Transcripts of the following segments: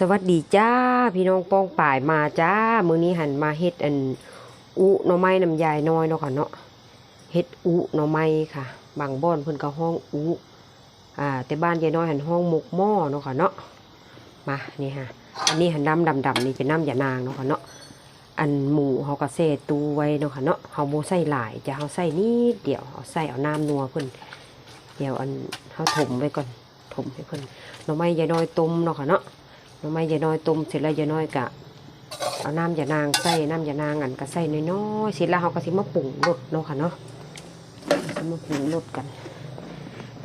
สวัสดีจ้า พี่น้องป้องป่ายมาจ้า มื้อนี้หันมาเฮ็ดอันอุหน่อไม้น้ำยายน้อยเนาะค่ะเนาะเฮ็ดอุหน่อไม้ค่ะ บางบ้านเพิ่นก็ห้องอุอ่าแต่บ้านยายน้อยหันห้องหมกหม้อเนาะค่ะเนาะมานี่ฮะอันนี้หันน้ำดำๆนี่เป็นน้ำยานางเนาะค่ะเนาะอันหมูเฮาก็เซตูไว้เนาะค่ะเนาะเฮาบ่ใส่หลายจะเฮาใส่นิดเดียวเอาใส่เอาน้ำนัวเพิ่นเดี๋ยวอันเฮาถมไว้ก่อนถมให้เพิ่นหน่อไม้ยายน้อยต้มเนาะค่ะเนาะ น่อไม้ยายน้อยต้มเสร็จแล้วยายน้อยกะเอาน้ำยานางใส่น้ำยานางอันก็ใส่น้อยๆเสร็จแล้วเราก็สิมาปรุงรสเนาะค่ะเนาะสิมาปรุงรสกัน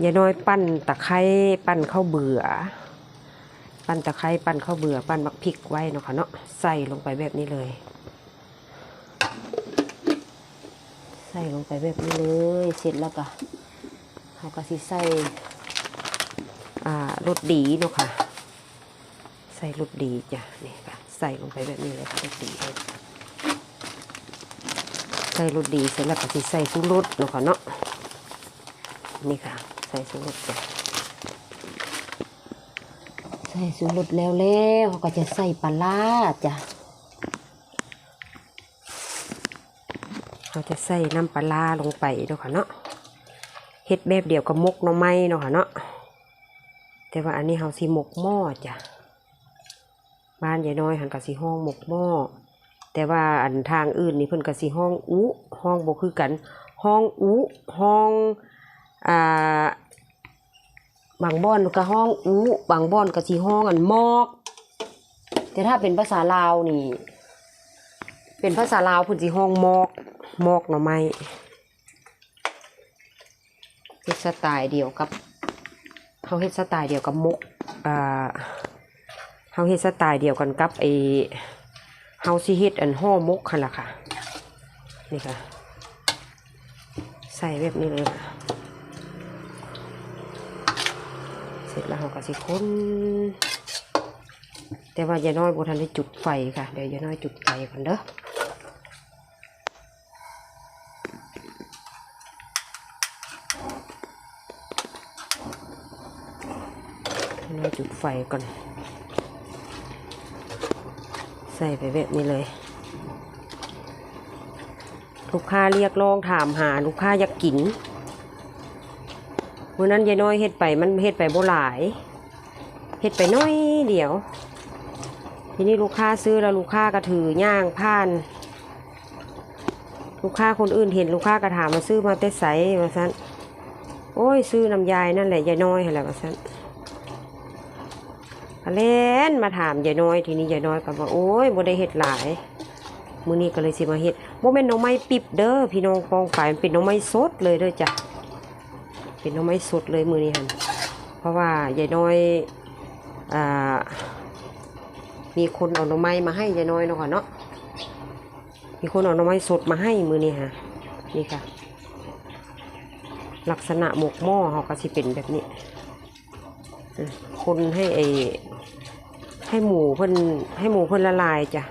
ยายน้อยปั้นตะไคร้ปั้นข้าวเบื่อ ปั้นตะไคร้ปั้นข้าวเบื่อ ปั้นบักพริกไว้เนาะค่ะเนาะใส่ลงไปแบบนี้เลย ใส่ลงไปแบบนี้เลยเสร็จแล้วก็เราก็สิใส่อ่ารสดีเนาะค่ะ ส่รสดีจ้ะนี่ค่ะใส่ลงไปแบบนี้เลยค่ะรสดี ใส่รสดีเสร็จแล้วก็สิใส่ซุรสเนาะค่ะเนาะนี่ค่ะ ใส่ซุรสจ้ะใส่ซุรสแล้วแล้วเขาก็จะใส่ปลาร้าจ้ะเขาจะใส่น้ำปลาร้าลงไปเนาะค่ะเนาะเฮ็ดแบบเดียวกับมกหน่อไม้เนาะค่ะเนาะแต่ว่าอันนี้เขาสิมกหม้อจ้ะ บ้านยายน้อยหันกะสีห้องหมกหม้อแต่ว่าอันทางอื่นนี่เพิ่นกะสีห้องอุห้องบ่คือกัน ห้องอุห้องอ่าบางบ่อนก็ห้องอุบางบ่อนก็สิห้องอันมอก แต่ถ้าเป็นภาษาลาวนี่ เป็นภาษาลาวเพิ่นสิห้องมอกมอกหน่อไม้เฮ็ดสไตล์เดียวกับเขาเฮ็ดสไตล์เดียวกับมกอ่า เฮาเฮ็ดสไตล์เดียวกันกับไอเฮาสิเฮ็ดอันห่อมกคันล่ะค่ะ นี่ค่ะ ใส่แบบนี้เลยค่ะเสร็จแล้วเราก็สิคนแต่ว่าอย่าน้อยบทันได้จุดไฟค่ะ เดี๋ยวยาน้อยจุดไฟก่อนเด้อน้อยจุดไฟก่อน ส่ไปแบบนี้เลย ลูกค้าเรียกร้องถามหา ลูกค้าอยากกินวันนั้นยายน้อยเฮ็ดไปมันเฮ็ดไปโบหลายเฮ็ดไปน้อยเดียว ทีนี้ลูกค้าซื้อแล้วลูกค้าก็ถือย่างผ่าน ลูกค้าคนอื่นเห็นลูกค้าก็ถามมาซื้อมาเต้ใสมาซันโอ้ยซื้อน้ำยายนั่นแหละยายน้อยอะไรมาซัน เล่นมาถามยายน้อยทีนี้ยายน้อยก็บอกโอ้ยบ่ได้เฮ็ดหลายมื้อนี้ก็เลยสิมาเฮ็ดบ่แม่นน่อไม้ปิบเด้อพี่น้องปองฝ่ายมันเป็นน่อไม้สดเลยเด้อจ้ะเป็นน่อไม้สดเลยมื้อนี้หันเพราะว่ายายน้อยอ่ามีคนเอาน่อไม้มาให้ยายน้อยเนาะค่ะเนาะมีคนเอาน่อไม้สดมาให้มื้อนี้ฮะนี่ค่ะ ลักษณะหมกหม้อเขาก็สิเป็นแบบนี้คนให้ไอ ให้หมูเพิ่นให้หมูเพิ่นละลายจ้ะ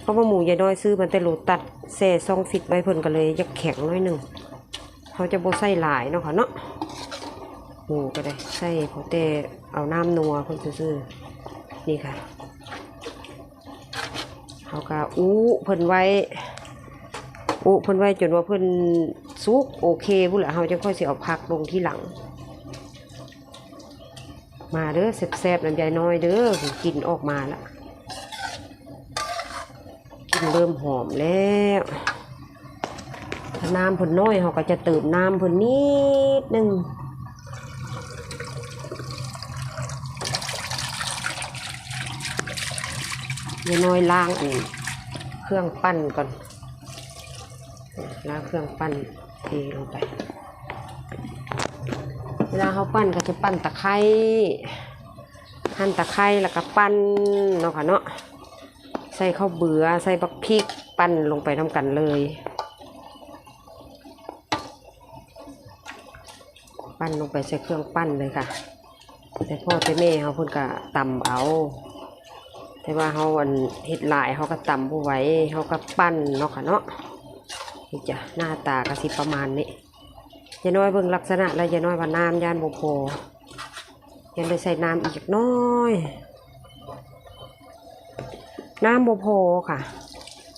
เพราะว่าหมูยายน้อยซื้อมันแต่โลตัดแซ่ซองฟิตไว้เพิ่นก็เลยจะแข็งน้อยหนึ่งเขาจะโบใส่หลายเนาะค่ะเนาะหมูก็ได้ใส่พอแต่เอาน้ำนัวเพิ่นซื้อนี่ค่ะเขาก็อู้เพิ่นไว้อู้เพิ่นไว้จนว่าเพิ่นสุกโอเคพุ่นแหละเขาจะค่อยเสิเอาผักลงที่หลัง มาเด้อแซ่บๆน้ำยายน้อยเด้อกินออกมาแล้วกินเริ่มหอมแล้วน้ำเพิ่นน้อยเขาก็จะเติมน้ำเพิ่นนิดนึงยายน้อยล้างอันเครื่องปั้นก่อนล้างเครื่องปั้นเทลงไป เวลาเขาปั้นก็จะปั้นตะไคร้หั่นตะไคร้แล้วก็ปั้นเนาะค่ะเนาะใส่ข้าวเบือใส่บักพริกปั้นลงไปทำกันเลย ปั้นลงไปใส่เครื่องปั้นเลยค่ะ แต่พ่อแต่แม่เขาเพิ่นก็ตำเอา แต่ว่าเขาอันเห็ดหลายเขาก็ตำผู้ไว้เขาก็ปั้นเนาะค่ะเนาะนี่จ้ะหน้าตากระสิประมาณนี้ ยายน้อยเบิ่งลักษณะแล้วยายน้อยว่าน้ำยานบ่พอยังได้ใส่น้ำอีกน้อย น้ำบ่พอค่ะ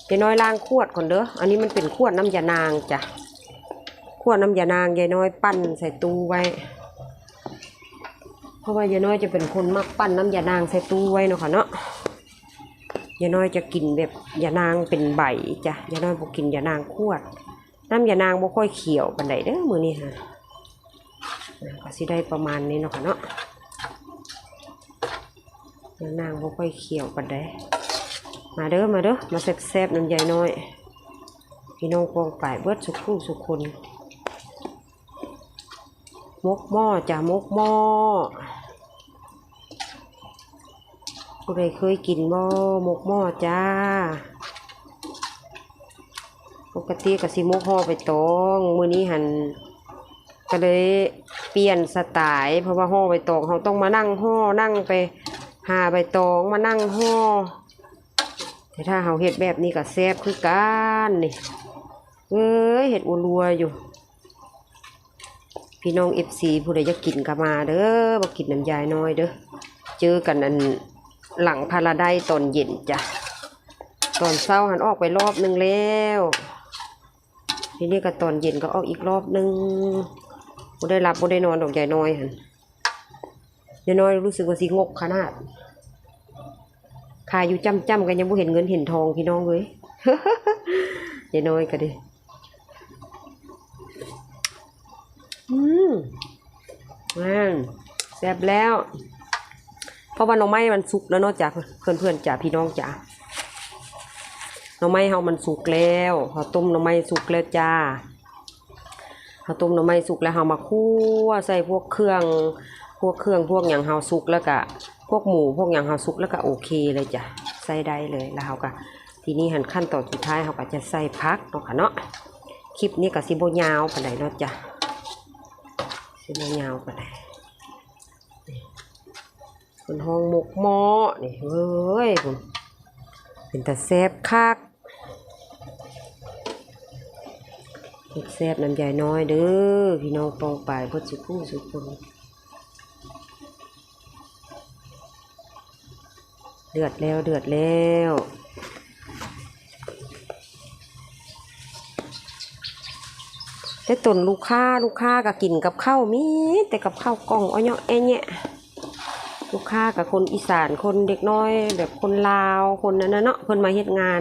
ยายน้อยล้างขวดก่อนเด้ออันนี้มันเป็นขวดน้ำยานางจ้ะขวดน้ำยานางยายน้อยปั้นใส่ตู้ไว้ เพราะว่ายายน้อยจะเป็นคนมักปั้นน้ำยานางใส่ตู้ไว้เนาะค่ะเนาะยายน้อยจะกินแบบยานางเป็นใบจ้ะยายน้อยบ่กินยานางขวด น้ำยานางบ่ค่อยเขียวปานใดเด้อมือนี้ค่ะก็สิได้ประมาณนี้เนาะค่ะเนาะยานางบ่ค่อยเขียวปานใดมาเด้อมาเด้อมาแซ่บๆน้ำยายน้อยพี่น้องกองป่ายเบิดสุขูสุขคนมกหม้อจ้ะมกหม้อผู้ใดเคยกินบ่มกหม้อจ้า ปกติก็สิมกห่อไปตองมือนี้หันก็เลยเปลี่ยนสไตล์เพราะว่าห่อใบตองเขาต้องมานั่งห่อนั่งไปหาใบตองมานั่งห่อแต่ถ้าเขาเฮ็ดแบบนี้ก็แซ่บคือกันนี่เอ้ยเฮ็ดอัวรัวอยู่ พี่น้องเอฟซีผู้ใดอยากกินก็มาเด้อมากินน้ำยายน้อยเด้อเจอกันอันหลังพาราไดตอนเย็นจ้ะตอนเช้าหันออกไปรอบหนึ่งแล้ว ทีนี้ก็ตอนเย็นก็ออกอีกรอบนึงบ่ได้รับบ่ได้นอนดอกยายน้อยหันยายน้อยรู้สึกว่าสิงกขนาดขายอยู่จำจำๆกันยังบ่เห็นเงินเห็นทองพี่น้องเลยยายน้อยก็ดิอืมนั่นแซ่บแล้ว เพราะว่าน่องไม้มันสุกแล้วนาะจ้ะเพื่อนๆจ้ะพี่น้องจ้ะ หน่อไม้เฮามันสุกแล้วเขาต้มหน่อไม้สุกแล้วจ้าเขาต้มหน่อไม้สุกแล้วเฮามาคั่วใส่พวกเครื่องพวกเครื่องพวกอย่างเฮาสุกแล้วก็พวกหมูพวกอย่างเฮาสุกแล้วก็โอเคเลยจ้ะใส่ได้เลยแล้วเฮาก็ทีนี้หันขั้นตอนสุดท้ายเฮาก็จะใส่พักเนาะค่ะเนาะคลิปนี้ก็สิบ่ยาวปานใดเนาะจ้ะสิมายาวกันเลยคนห้องหมกหม้อนี่เฮ้ยผมเป็นตาแซบคักเฮ็ ดแซบน้ำใหญ่น้อยเด้อพี่น้องปองปลายพ่อสุกู้สุกคนเดือดแล้วเดือดแล้วแต่ตนลูกค้าลูกค้าก็กินกับข้าวมีแต่กับข้าวกล่องอ้อยเนาะแอะเนี่ยลูกค้ากับคนอีสานคนเด็กน้อย แบบคนลาวคนนั้นนะเนาะเพิ่นมาเฮ็ดงาน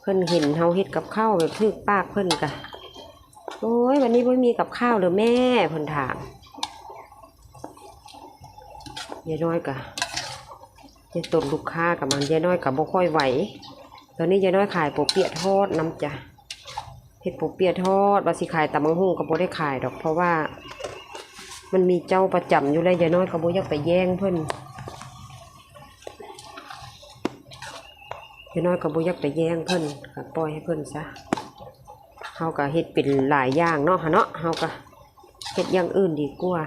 เพิ่นเห็นเฮาเฮ็ดกับข้าวแบบถึกปากเพิ่นกะ โอ้ยวันนี้บ่มีกับข้าวเหรือแม่พนถามยายน้อยกะยายตนลูกค้ากับมันยายน้อยกับบ่ค่อยไหว ตอนนี้ยายน้อยขายโปเปียทอดน้ำจ้ะเห็ดปูเปียทอดว่าสิขายตำมังหุ่งก็บ่ได้ขายดอก เพราะว่า มันมีเจ้าประจำอยู่เลยยายน้อยก็บ่อยากไปแย่งเพิ่นยายน้อยก็บ่อยากไปแย่งเพิ่นก็ปล่อยให้เพิ่นซะ เฮาก็เฮ็ดเป็นหลายอย่างเนาะหะเนาะเฮาก็เฮ็ดอย่างอื่นดีกว่า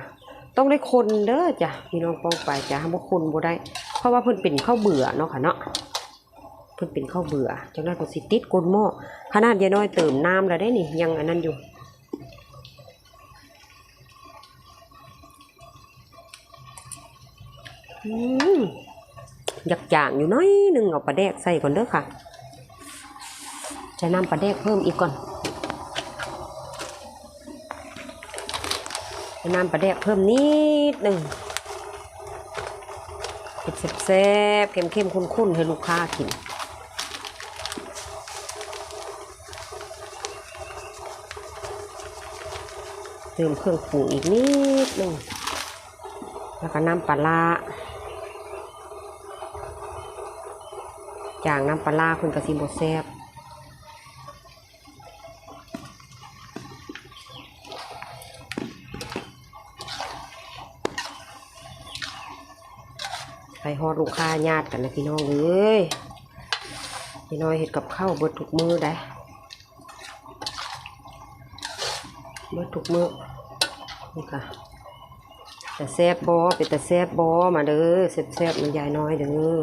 ต้องได้คนเด้อจ้ะพี่น้องป้องไปจ้ะบ่คนบ่ได้ เพราะว่าเพิ่นเป็นข้าวเบื่อเนาะค่ะเนาะเพิ่นเป็นข้าวเบื่อจังนั้นก็สิติดก้นหม้อขนาดยายน้อยเติมน้ำแล้วได้นี่ยังอันนั้นอยู่อืมอยากจางอยู่น้อยหนึงเอาปลาแดกใส่ก่อนเด้อค่ะ จะนำปลาแดกเพิ่มอีกก่อนจะ นำปลาแดกเพิ่มนิดหนึ่งเผ็ดแซ่บๆเข้มๆข้นๆให้ลูกค้ากินเติมเครื่องปรุงอีกนิดหนึ่งแล้วก็น้ำปลาร้าจากน้ำปลาร้าคุณกระซิบแซบ อดลูกค้าญาติกันนะพี่น้องเอ้ยพี่น้อยเห็ดกับข้าวเบิดถูกมือได้เบิดถูกมือนี่ค่ะแต่แซบบอเป็นแต่แซบบอมาเด้อแซบแซบมันยายน้อยเด้อ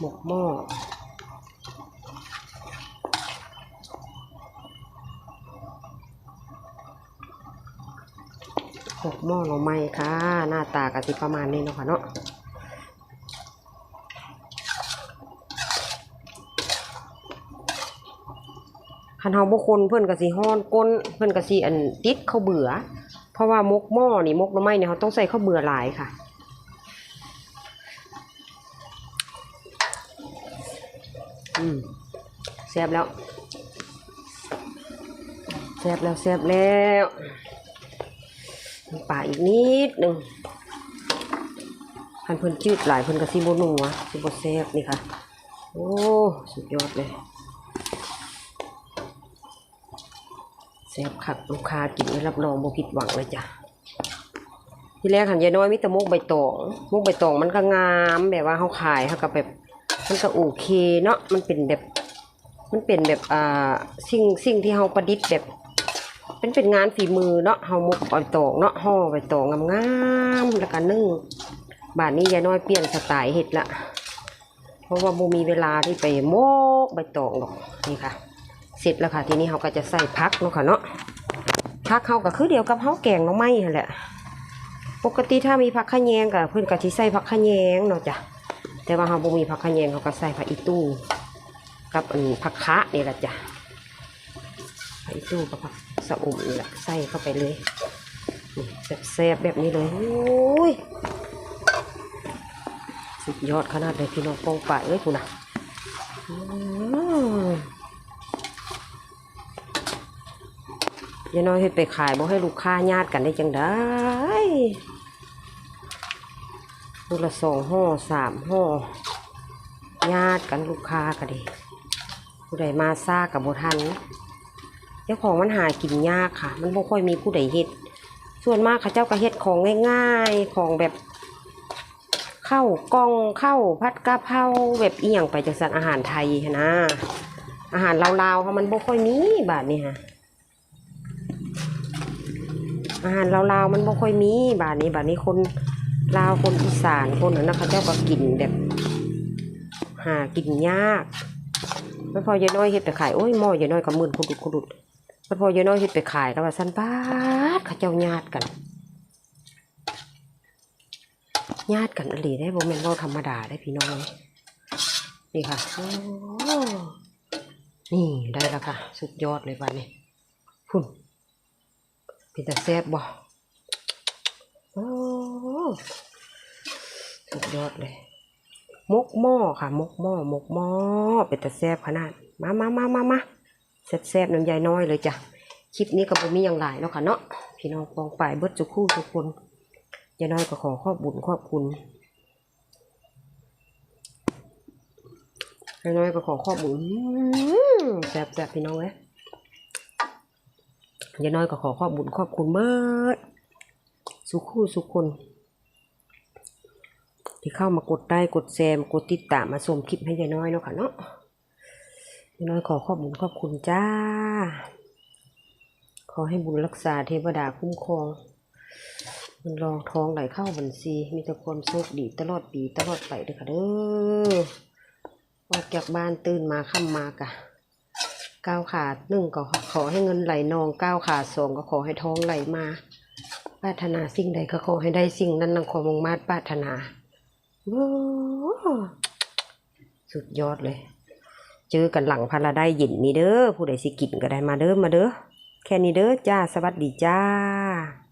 หมกหม้อ หม้อหน่อไม้ค่ะ หน้าตากะทิประมาณนี้เนาะค่ะเนาะคันเฮาบ่คนเพื่อนกะสิฮ้อนก้นเพื่อนกะสิอันติดข้าวเบื่อ เพราะว่ามกหม้อนี่มกหน่อไม้เนี่ยเขาต้องใส่ข้าวเบื่อหลายค่ะอืมแซ่บแล้วแซ่บแล้วแซ่บแล้ว ป่าอีกนิดหนึ่งพันเพิ่นจืดหลายเพิ่นกะซิบนัวซิบแซ่บนี่ค่ะ โอ้ สุดยอดเลยแซ่บคักลูกค้ากินแล้รับรองบ่ผิดหวังเลยจ้ะที่แรกหันยายน้อยมีแต่มุกใบตองมุกใบตองมันก็งามแบบว่าเขาขายเขาก็แบบมันก็โอเคเนาะมันเป็นแบบ มันเป็นแบบอ่าสิ่งสิ่งที่เขาประดิษฐ์แบบ เป็นเป็นงานฝีมือเนาะเฮามุกใบตองเนาะห่อใบตองงามๆแล้วก็นึ่งบาดนี้ยายน้อยเปลี่ยนสไตล์เฮ็ดละเพราะว่าโมมีเวลาที่ไปโมกใบตองหรอกนี่ค่ะ เสร็จแล้วค่ะ ทีนี้เขาก็จะใส่พักเนาะค่ะเนาะพักเขาก็คือเดียวกับเขาแกงน้องไม้แหละปกติถ้ามีผักขะแยงกับเพื่อนก็สิใส่ผักขะแยงเนาะจ้ะแต่ว่าเขาบ่มีผักขะแยงเขาก็ใส่ผักอีตู้กับผักคะนี่แหละจ้ะผักอีตู้กับผัก สะอมนี่แหละใส่เข้าไปเลยนี่แซ่บๆแบบนี้เลยโอ้ยสุดยอดขนาดเลยพี่น้องปองป่าเอ้ยคุณนะยายน้อยให้ไปขายบ่ให้ลูกค้าญาติกันได้จังได้ลูกละสองห่อสามห่อญาติกันลูกค้าก็ดีผู้ใดมาซ่ากับโบทัน เจ้าของมันหากินยากค่ะ มันบ่ค่อยมีผู้ใดเฮ็ด ส่วนมากเขาเจ้าก็เฮ็ดของง่ายๆ ของแบบข้าวกล้องข้าวผัดกะเพราแบบเอียงไปจากสันอาหารไทยนะ อาหารลาวๆเขามันบ่ค่อยมีบาทนี่ฮะอาหารลาวๆมันบ่ค่อยมีบาทนี้บาทนี้คนลาวคนอีสานคนนั้นนะเขาเจ้าก็กินแบบหากินยาก ไม่พอเยายน้อยเฮ็ดไปขายโอ้ยหม้อยายน้อยก็หมื่นคุดุดคุดุด ไม่พอยายน้อยเฮ็ดไปขายแล้วว่าสันบาทเขาเจ้าญาติกันญาติกันอลีได้บ่แมนเราธรรมดาได้พี่น้อง นี่ค่ะนี่ได้แล้วค่ะ สุดยอดเลยวันนี้พุ่นเป็นแต่แซบบ่โอ้สุดยอดเลย มกหม้อค่ะ มกหม้อมกหม้อเป็นต่แซบขนาด มามามามามา แซ่บแซ่บน้ำยายน้อยเลยจ้ะคลิปนี้ก็บ่มีอย่างไรแล้วค่ะเนาะพี่น้องปองป่ายเบิดจุคู่ทุกคนยายน้อยก็ขอขอบบุญขอบคุณยายน้อยก็ขอขอบบุญแซ่บแซ่บพี่น้องเอ้ยยายน้อยก็ขอขอบบุญขอบคุณเบิดสุขคู่สุขคน ที่เข้ามากดได้กดแซมกดติดตามมาชมคลิปให้ยายน้อยเนาะค่ะเนาะ น้อยขอขอบบุญขอบคุณจ้า ขอให้บุญรักษาเทวดาคุ้มครองมันรองทองไหลเข้าบัญชี มีแต่ความโชคดีตลอดปีตลอดไปเด้อค่ะเด้อออกจากบ้านตื่นมาค่ำมากะก้าวขาหนึ่งก็ขอให้เงินไหลนองก้าวขาสองก็ขอให้ท้องไหลมาปรารถนาสิ่งใดก็ขอให้ได้สิ่งนั้นนังความมุ่งมา่ปรารถนาโอ้สุดยอดเลย เจอกันหลังพาราได้ยินนี่เด้อผู้ใดสิกินก็ได้มาเด้อมาเด้อแค่นี้เด้อจ้าสวัสดีจ้า